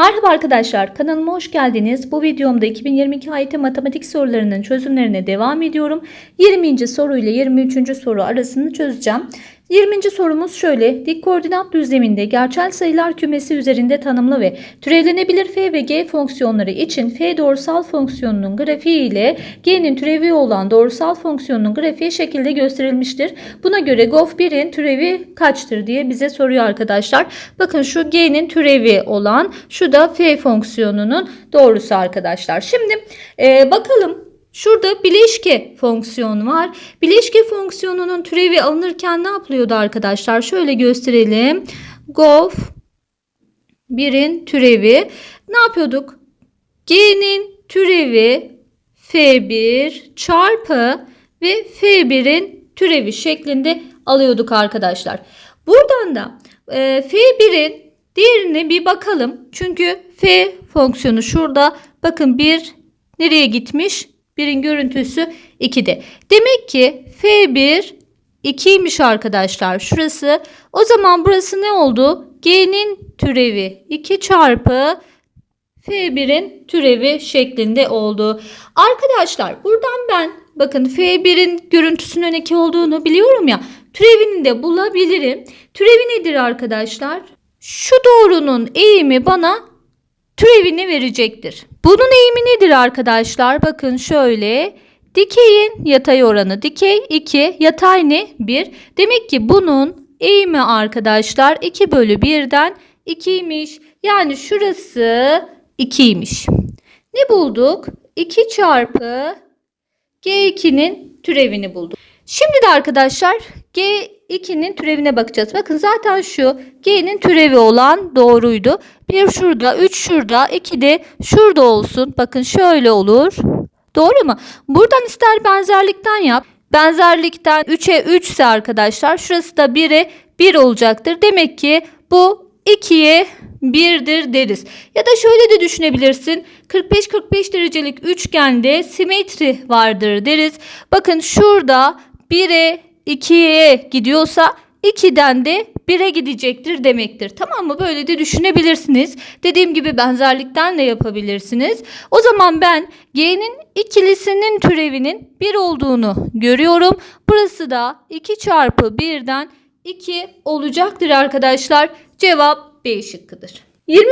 Merhaba arkadaşlar, kanalıma hoş geldiniz. Bu videomda 2022 AYT matematik sorularının çözümlerine devam ediyorum. 20. soru ile 23. soru arasını çözeceğim. 20. sorumuz şöyle. Dik koordinat düzleminde gerçel sayılar kümesi üzerinde tanımlı ve türevlenebilir f ve g fonksiyonları için f doğrusal fonksiyonunun grafiği ile g'nin türevi olan doğrusal fonksiyonunun grafiği şekilde gösterilmiştir. Buna göre gof 1'in türevi kaçtır diye bize soruyor arkadaşlar. Bakın şu g'nin türevi olan şu da f fonksiyonunun doğrusu arkadaşlar. Şimdi e, bakalım Şurada bileşke fonksiyonu var. Bileşke fonksiyonunun türevi alınırken ne yapılıyordu arkadaşlar? Şöyle gösterelim. Gof 1'in türevi. Ne yapıyorduk? G'nin türevi F1 çarpı ve F1'in türevi şeklinde alıyorduk arkadaşlar. Buradan da e, F1'in diğerine bir bakalım. Çünkü F fonksiyonu şurada. Bakın 1 nereye gitmiş? 1'in görüntüsü 2'de. Demek ki F1 2'ymiş arkadaşlar şurası. O zaman burası ne oldu? G'nin türevi 2 çarpı F1'in türevi şeklinde oldu. Arkadaşlar buradan ben bakın F1'in görüntüsünün 2 olduğunu biliyorum ya. Türevini de bulabilirim. Türevi nedir arkadaşlar? Şu doğrunun eğimi bana türevini verecektir. Bunun eğimi nedir arkadaşlar? Bakın şöyle. Dikeyin yatay oranı dikey 2, yatay ne? 1. Demek ki bunun eğimi arkadaşlar 2 bölü 1'den 2'ymiş. Yani şurası 2'ymiş. Ne bulduk? 2 çarpı G2'nin türevini bulduk. Şimdi de arkadaşlar G2'nin türevine bakacağız. Bakın zaten şu G'nin türevi olan doğruydu. Bir şurada, 3 şurada, 2 de şurada olsun. Bakın şöyle olur. Doğru mu? Buradan ister benzerlikten yap. Benzerlikten 3'e 3 ise arkadaşlar şurası da 1'e 1 olacaktır. Demek ki bu 2'ye 1'dir deriz. Ya da şöyle de düşünebilirsin. 45-45 derecelik üçgende simetri vardır deriz. Bakın şurada 1'e 2'ye gidiyorsa 2'den de 1'e gidecektir demektir. Tamam mı? Böyle de düşünebilirsiniz. Dediğim gibi benzerlikten de yapabilirsiniz. O zaman ben G'nin ikilisinin türevinin 1 olduğunu görüyorum. Burası da 2 çarpı 1'den 2 olacaktır arkadaşlar. Cevap B şıkkıdır. 21.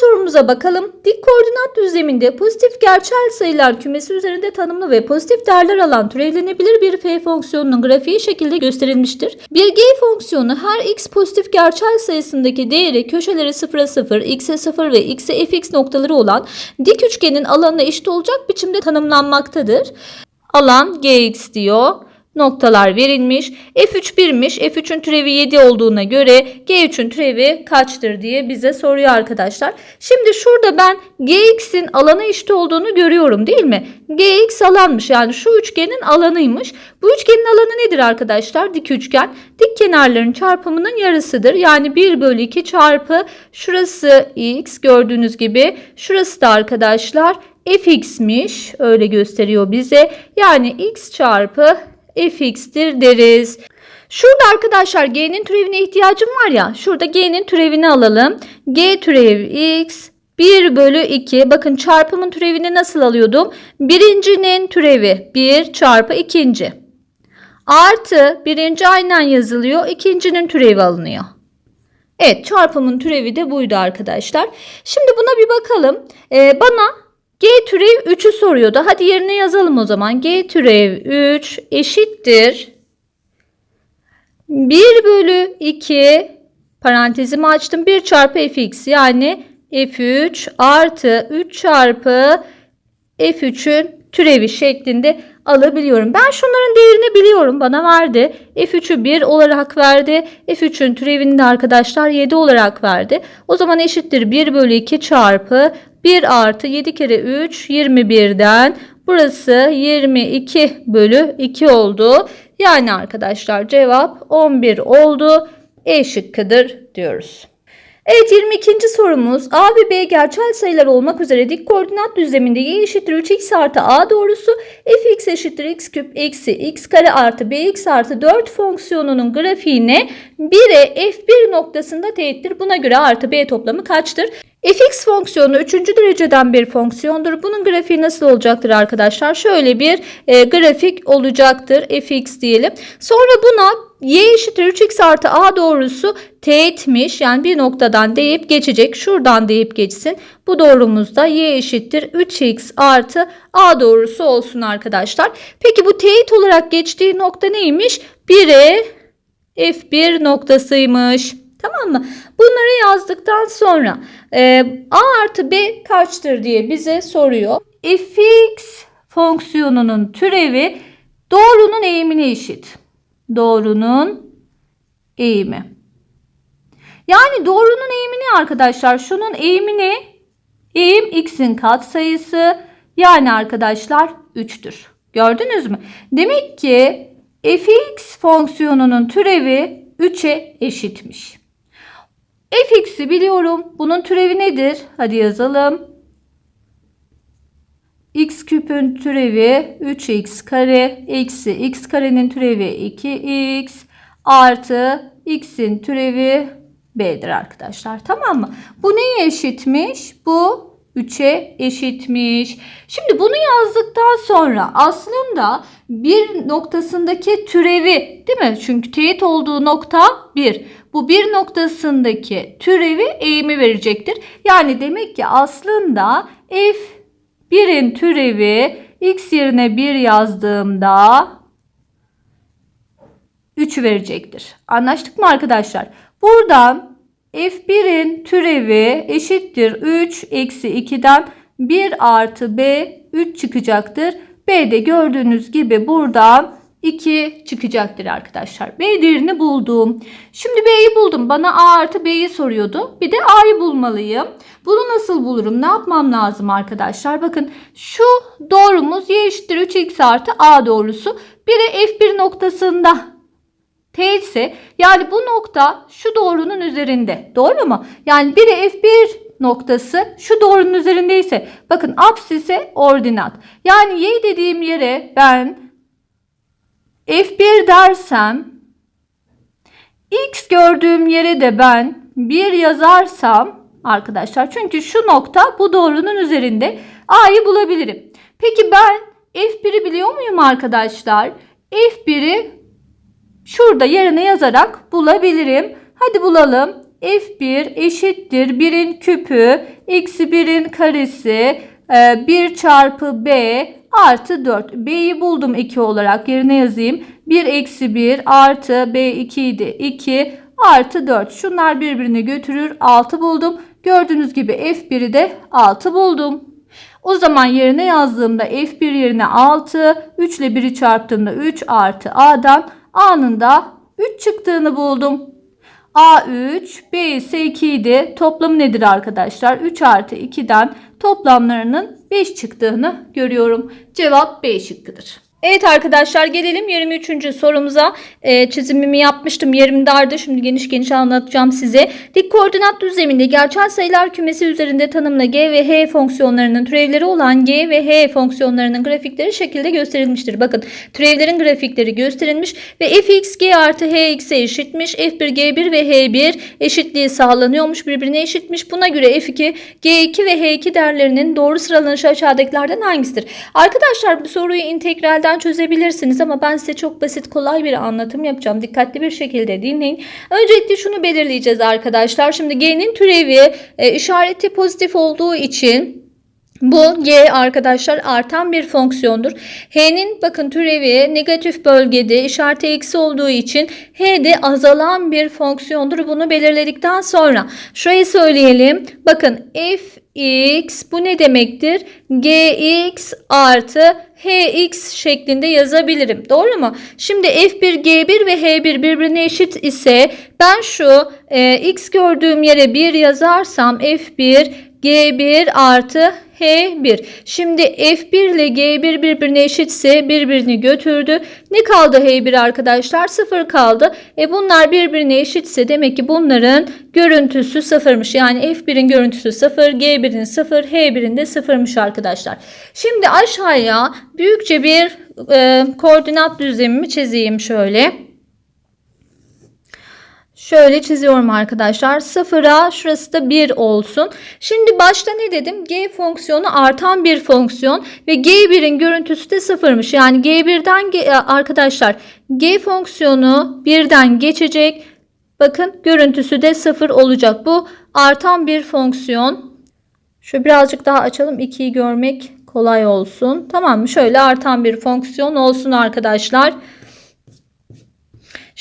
sorumuza bakalım. Dik koordinat düzleminde pozitif gerçel sayılar kümesi üzerinde tanımlı ve pozitif değerler alan türevlenebilir bir f fonksiyonunun grafiği şekilde gösterilmiştir. Bir g fonksiyonu her x pozitif gerçel sayısındaki değeri köşeleri 0'a 0, x'e 0 ve x'e fx noktaları olan dik üçgenin alanına eşit olacak biçimde tanımlanmaktadır. Alan gx diyor noktalar verilmiş. F3 1'miş. F3'ün türevi 7 olduğuna göre G3'ün türevi kaçtır diye bize soruyor arkadaşlar. Şimdi şurada ben Gx'in alana eşit olduğunu görüyorum değil mi? Gx alanmış yani şu üçgenin alanıymış. Bu üçgenin alanı nedir arkadaşlar? Dik üçgen. Dik kenarların çarpımının yarısıdır. Yani 1 bölü 2 çarpı şurası x gördüğünüz gibi. Şurası da arkadaşlar fx'miş. Öyle gösteriyor bize. Yani x çarpı fx'tir deriz. Şurada arkadaşlar g'nin türevine ihtiyacım var ya. Şurada g'nin türevini alalım. g türev x 1 bölü 2. Bakın çarpımın türevini nasıl alıyordum? Birincinin türevi 1 çarpı ikinci. Artı birinci aynen yazılıyor. ikincinin türevi alınıyor. Evet çarpımın türevi de buydu arkadaşlar. Şimdi buna bir bakalım. Ee, bana G türev 3'ü soruyordu. Hadi yerine yazalım o zaman. G türev 3 eşittir. 1 bölü 2 parantezimi açtım. 1 çarpı fx yani f3 artı 3 çarpı f3'ün türevi şeklinde alabiliyorum. Ben şunların değerini biliyorum. Bana verdi. F3'ü 1 olarak verdi. F3'ün türevini de arkadaşlar 7 olarak verdi. O zaman eşittir 1 bölü 2 çarpı 1 artı 7 kere 3 21'den burası 22 bölü 2 oldu. Yani arkadaşlar cevap 11 oldu. E şıkkıdır diyoruz. Evet 22. sorumuz A ve B gerçel sayılar olmak üzere dik koordinat düzleminde y eşittir 3x artı a doğrusu fx eşittir x küp eksi x kare artı bx artı 4 fonksiyonunun grafiğine 1'e f1 noktasında teğettir. Buna göre artı b toplamı kaçtır? Fx fonksiyonu 3. dereceden bir fonksiyondur. Bunun grafiği nasıl olacaktır arkadaşlar? Şöyle bir e, grafik olacaktır. fx diyelim. Sonra buna y eşittir 3x artı a doğrusu teğetmiş. Yani bir noktadan deyip geçecek. Şuradan deyip geçsin. Bu doğrumuzda y eşittir 3x artı a doğrusu olsun arkadaşlar. Peki bu teğet olarak geçtiği nokta neymiş? 1'e f1 noktasıymış. Tamam mı? Bunları yazdıktan sonra e, a artı b kaçtır diye bize soruyor. fx fonksiyonunun türevi doğrunun eğimine eşit. Doğrunun eğimi. Yani doğrunun eğimi ne arkadaşlar? Şunun eğimi ne? Eğim x'in katsayısı yani arkadaşlar 3'tür. Gördünüz mü? Demek ki fx fonksiyonunun türevi 3'e eşitmiş. Fx'i biliyorum. Bunun türevi nedir? Hadi yazalım. x küpün türevi 3x kare eksi x karenin türevi 2x artı x'in türevi b'dir arkadaşlar. Tamam mı? Bu neye eşitmiş? Bu 3'e eşitmiş. Şimdi bunu yazdıktan sonra aslında bir noktasındaki türevi değil mi? Çünkü teğet olduğu nokta 1. Bu bir noktasındaki türevi eğimi verecektir. Yani demek ki aslında f 1'in türevi x yerine 1 yazdığımda 3 verecektir. Anlaştık mı arkadaşlar? Buradan f1'in türevi eşittir 3 eksi 2'den 1 artı b 3 çıkacaktır. b de gördüğünüz gibi buradan 2 çıkacaktır arkadaşlar. B değerini buldum. Şimdi B'yi buldum. Bana A artı B'yi soruyordu. Bir de A'yı bulmalıyım. Bunu nasıl bulurum? Ne yapmam lazım arkadaşlar? Bakın şu doğrumuz y eşittir 3x artı A doğrusu. Bir de F1 noktasında teğetse yani bu nokta şu doğrunun üzerinde. Doğru mu? Yani biri F1 noktası şu doğrunun üzerindeyse bakın apsise ordinat. Yani y dediğim yere ben F1 dersem X gördüğüm yere de ben 1 yazarsam arkadaşlar çünkü şu nokta bu doğrunun üzerinde A'yı bulabilirim. Peki ben F1'i biliyor muyum arkadaşlar? F1'i şurada yerine yazarak bulabilirim. Hadi bulalım. F1 eşittir 1'in küpü eksi 1'in karesi 1 çarpı B artı 4. B'yi buldum 2 olarak yerine yazayım. 1 eksi 1 artı B2 idi 2 artı 4. Şunlar birbirini götürür 6 buldum. Gördüğünüz gibi F1'i de 6 buldum. O zaman yerine yazdığımda F1 yerine 6, 3 ile 1'i çarptığımda 3 artı A'dan A'nın da 3 çıktığını buldum. A3, B ise 2 idi. Toplamı nedir arkadaşlar? 3 artı 2'den toplamlarının 5 çıktığını görüyorum. Cevap B şıkkıdır. Evet arkadaşlar gelelim 23. sorumuza. Ee, çizimimi yapmıştım. Yerim dardı. Şimdi geniş geniş anlatacağım size. Dik koordinat düzleminde gerçel sayılar kümesi üzerinde tanımla g ve h fonksiyonlarının türevleri olan g ve h fonksiyonlarının grafikleri şekilde gösterilmiştir. Bakın türevlerin grafikleri gösterilmiş ve fx g artı hx'e eşitmiş. f1 g1 ve h1 eşitliği sağlanıyormuş. Birbirine eşitmiş. Buna göre f2 g2 ve h2 değerlerinin doğru sıralanışı aşağıdakilerden hangisidir? Arkadaşlar bu soruyu integralden çözebilirsiniz ama ben size çok basit kolay bir anlatım yapacağım. Dikkatli bir şekilde dinleyin. Öncelikle şunu belirleyeceğiz arkadaşlar. Şimdi g'nin türevi e, işareti pozitif olduğu için bu g arkadaşlar artan bir fonksiyondur. H'nin bakın türevi negatif bölgede işareti eksi olduğu için h de azalan bir fonksiyondur. Bunu belirledikten sonra şurayı söyleyelim. Bakın f x bu ne demektir? gx artı hx şeklinde yazabilirim. Doğru mu? Şimdi f1, g1 ve h1 birbirine eşit ise ben şu e, x gördüğüm yere 1 yazarsam f1 G1 artı H1. Şimdi F1 ile G1 birbirine eşitse birbirini götürdü. Ne kaldı H1 arkadaşlar? 0 kaldı. E bunlar birbirine eşitse demek ki bunların görüntüsü sıfırmış. Yani F1'in görüntüsü 0, G1'in 0, H1'in de sıfırmış arkadaşlar. Şimdi aşağıya büyükçe bir e, koordinat düzlemimi çizeyim şöyle. Şöyle çiziyorum arkadaşlar. Sıfıra şurası da 1 olsun. Şimdi başta ne dedim? G fonksiyonu artan bir fonksiyon ve G1'in görüntüsü de sıfırmış. Yani G1'den G- e, arkadaşlar G fonksiyonu 1'den geçecek. Bakın görüntüsü de sıfır olacak. Bu artan bir fonksiyon. Şöyle birazcık daha açalım. 2'yi görmek kolay olsun. Tamam mı? Şöyle artan bir fonksiyon olsun arkadaşlar.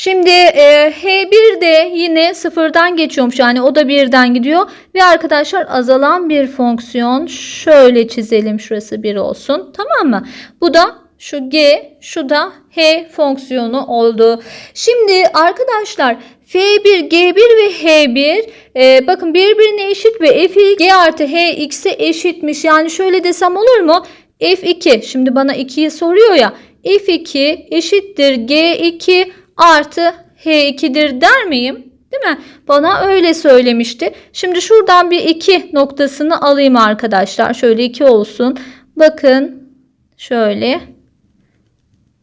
Şimdi e, H1 de yine sıfırdan geçiyormuş. Yani o da birden gidiyor. Ve arkadaşlar azalan bir fonksiyon. Şöyle çizelim. Şurası 1 olsun. Tamam mı? Bu da şu G, şu da H fonksiyonu oldu. Şimdi arkadaşlar F1, G1 ve H1 e, bakın birbirine eşit ve F G artı H x'e eşitmiş. Yani şöyle desem olur mu? F2 şimdi bana 2'yi soruyor ya. F2 eşittir G2 artı H2'dir der miyim? Değil mi? Bana öyle söylemişti. Şimdi şuradan bir 2 noktasını alayım arkadaşlar. Şöyle 2 olsun. Bakın şöyle.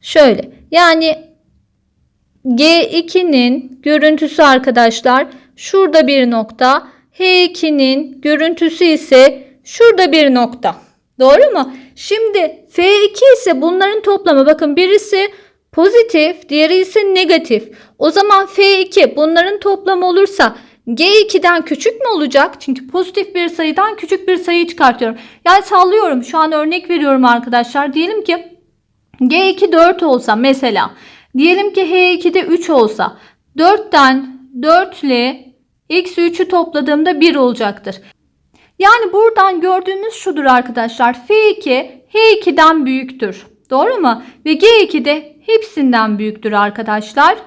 Şöyle. Yani G2'nin görüntüsü arkadaşlar şurada bir nokta. H2'nin görüntüsü ise şurada bir nokta. Doğru mu? Şimdi F2 ise bunların toplamı bakın birisi pozitif, diğeri ise negatif. O zaman F2 bunların toplamı olursa G2'den küçük mü olacak? Çünkü pozitif bir sayıdan küçük bir sayı çıkartıyorum. Yani sallıyorum. Şu an örnek veriyorum arkadaşlar. Diyelim ki G2 4 olsa mesela. Diyelim ki H2'de 3 olsa. 4'ten 4 ile eksi 3'ü topladığımda 1 olacaktır. Yani buradan gördüğümüz şudur arkadaşlar. F2 H2'den büyüktür. Doğru mu? Ve G2 de hepsinden büyüktür arkadaşlar.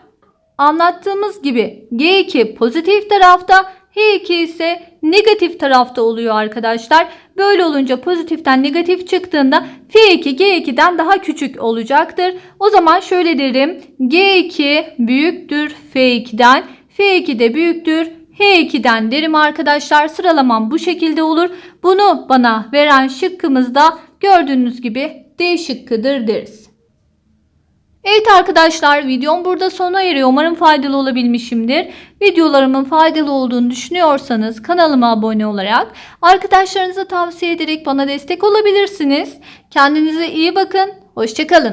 Anlattığımız gibi G2 pozitif tarafta H2 ise negatif tarafta oluyor arkadaşlar. Böyle olunca pozitiften negatif çıktığında F2 G2'den daha küçük olacaktır. O zaman şöyle derim. G2 büyüktür F2'den. F2 de büyüktür H2'den derim arkadaşlar. Sıralamam bu şekilde olur. Bunu bana veren şıkkımızda gördüğünüz gibi D şıkkıdır deriz. Evet arkadaşlar videom burada sona eriyor. Umarım faydalı olabilmişimdir. Videolarımın faydalı olduğunu düşünüyorsanız kanalıma abone olarak arkadaşlarınıza tavsiye ederek bana destek olabilirsiniz. Kendinize iyi bakın. Hoşçakalın.